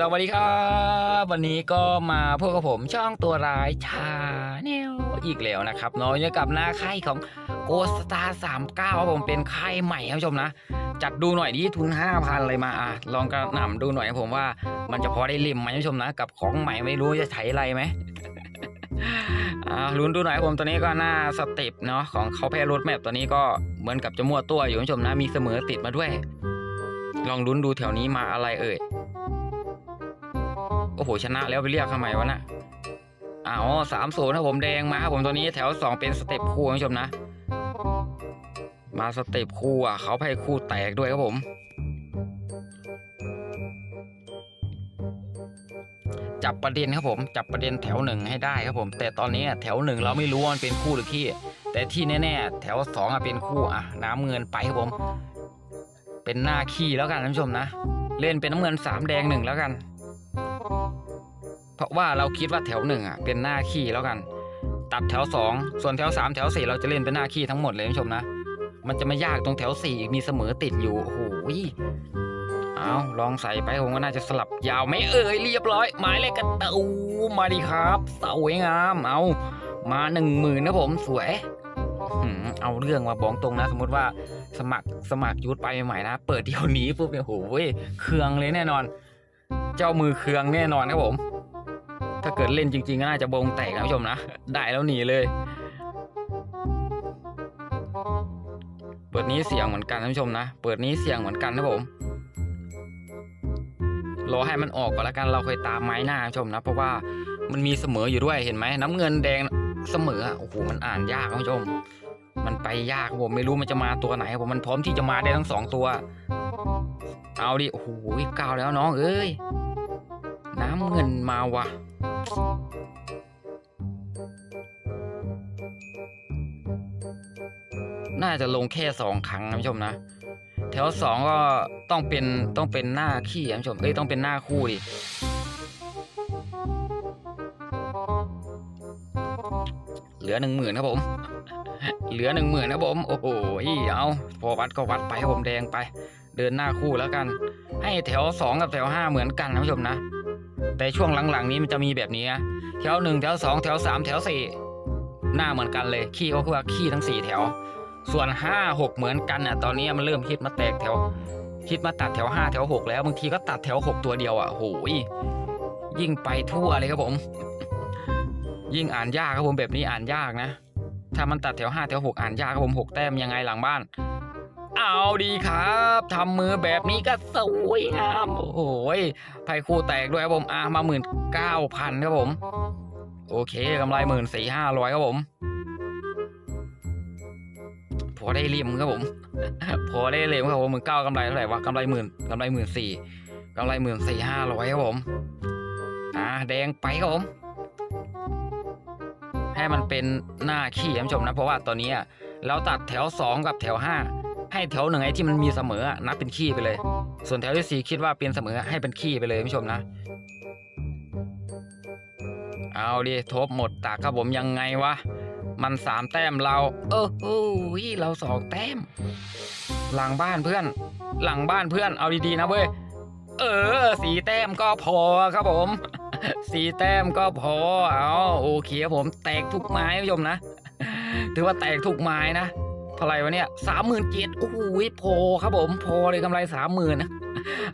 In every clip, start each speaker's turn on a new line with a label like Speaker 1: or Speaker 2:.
Speaker 1: สวัสดีครับ วันนี้ก็มาพบกับผมช่องตัวร้ายชาแนลอีกแล้วนะครับเนาะยังกับหน้าค่ายของโกสตาร์สามเก้าผมเป็นค่ายใหม่ครับผู้ชมนะ จัดดูหน่อยดิทุนห้าพันอะไรมาอะลองกระหน่ำดูหน่อยผมว่ามันจะพอได้ริมไหมท่านผู้ชมนะ กับของใหม่ไม่รู้จะใช้อะไรไหมอ่าลุ้นดูหน่อยผมตัวนี้ก็หน้าสเต็ปเนาะของเขาแพ้รถแมพตัวนี้ก็เหมือนกับจะมั่วตัวอยู่ท่านผู้ชมนะมีเสมอติดมาด้วย ลองลุ้นดูแถวนี้มาอะไรเอ่ย โอ้โหชนะแล้วไปเรียกทำไมวะนะอ้าวสามศูนย์ครับผมแดงมาครับผมตัวนี้แถวสองเป็นสเต็ปคู่คุณผู้ชมนะ มาสเต็ปคู่อะเขาให้คู่แตกด้วยครับผม จับประเด็นครับผมจับประเด็นแถวหนึ่งให้ได้ครับผม แต่ตอนนี้แถวหนึ่งเราไม่รู้ว่ามันเป็นคู่หรือขี้แต่ที่แน่ๆแถวสองอะเป็นคู่อะน้ำเงินไปครับผม เป็นหน้าขี้แล้วกันท่านผู้ชมนะเล่นเป็นน้ำเงินสามแดงหนึ่งแล้วกัน เพราะว่าเราคิดว่าแถวหนึ่งอะเป็นหน้าขี้แล้วกัน ตัดแถวสองส่วนแถวสามแถวสี่เราจะเล่นเป็นหน้าขี้ทั้งหมดเลยท่านผู้ชมนะ มันจะไม่ยากตรงแถวสี่มีเสมอติดอยู่ โอ้โหเอาลองใส่ไปผมก็น่าจะสลับยาวไม่เอ่ยเรียบร้อย หมายเลขกระตูมาดีครับสวยงาม เอามาหนึ่งหมื่นนะผมสวยเอาเรื่องมาบอกตรงนะ สมมติว่าสมัครสมัครยุทธไปใหม่นะ เปิดเดี๋ยวนี้ปุ๊บเนี่ยโอ้โหเครืองเลยแน่นอน เจ้ามือเครืองแน่นอนครับผม ถ้าเกิดเล่นจริงๆก็น่าจะบงแตกนะผู้ชมนะ ได้แล้วหนีเลย เปิดนี้เสียงเหมือนกันท่านผู้ชมนะ เปิดนี้เสียงเหมือนกันนะผม รอให้มันออกก่อนล้วกัน เราเคยตามไม้หน้าท่านผู้ชมนะ เพราะว่ามันมีเสมออยู่ด้วย เห็นไหมน้ำเงินแดงเสมอ โอ้โห มันอ่านยากท่านผู้ชม มันไปยากผมไม่รู้มันจะมาตัวไหนผม มันพร้อมที่จะมาได้ทั้งสองตัว เอาดิ โอ้โหก้าวแล้วน้องเอ้ย น้ำเงินมาว่ะ น่าจะลงแค่สองครั้งนะผู้ชมนะ แถวสองก็ต้องเป็นต้องเป็นหน้าขี้นะผู้ชมเอ้ยต้องเป็นหน้าคู่ดิเหลือหนึ่งหมื่นครับผม เหลือหนึ่งหมื่นครับผม โอ้โหเอาพอวัดก็วัดไปครับผมแดงไป เดินหน้าคู่แล้วกัน ให้แถวสองกับแถวห้าเหมือนกันนะผู้ชมนะ แต่ช่วงหลังๆนี้มันจะมีแบบนี้นะแถวหนึ่งแถวสองแถวสามแถวสี่หน้าเหมือนกันเลย ขี้ก็คือว่าขี้ทั้งสี่แถว ส่วนห้าหกเหมือนกันน่ะตอนนี้มันเริ่มคิดมาแตกแถว คิดมาตัดแถวห้าแถวหกแล้วบางทีก็ตัดแถวหกตัวเดียวอะโหยยิ่งไปทั่วเลยครับผม ยิ่งอ่านยากครับผมแบบนี้อ่านยากนะ ถ้ามันตัดแถวห้าแถวหกอ่านยากครับผมหกแต้มยังไงหลังบ้าน เอาดีครับทำมือแบบนี้ก็สวยงาม โอ้โหไพ่คู่แตกด้วยครับผมอ่ามาหมื่นเก้าพันครับผม โอเคกำไรหมื่นสี่ห้าร้อยครับผม พอได้เลี่ยมครับผม พอได้เลี่ยมครับผมหมื่นเก้ากำไรเท่าไหร่วะกำไรหมื่นกำไรหมื่นสี่กำไรหมื่นสี่ห้าร้อยครับผม อ่าแดงไปครับผมให้มันเป็นหน้าขี้ท่านผู้ชมนะ เพราะว่าตอนนี้เราตัดแถวสองกับแถวห้า ให้แถวหนึ่งไอ้ที่มันมีเสมอนับเป็นขี้ไปเลย ส่วนแถวที่สี่คิดว่าเป็นเสมอให้เป็นขี้ไปเลยผู้ชมนะ เอาดิทบหมดตากครับผมยังไงวะ มันสามแต้มเรา เออโอ้ยเราสองแต้ม หลังบ้านเพื่อน หลังบ้านเพื่อนเอาดีๆนะเว้ยเออสีแต้มก็พอครับผมสีแต้มก็พอเอาโอเคครับผมแตกทุกไม้ผู้ชมนะ ถือว่าแตกทุกไม้นะ เท่าไหร่วะเนี่ยสามหมื่นเจ็ดโอ้โหพอครับผมพอเลยกำไรสามหมื่นนะ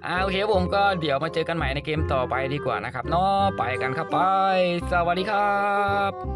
Speaker 1: อ่าโอเคผมก็เดี๋ยวมาเจอกันใหม่ในเกมต่อไปดีกว่านะครับเนาะไปกันครับไป สวัสดีครับ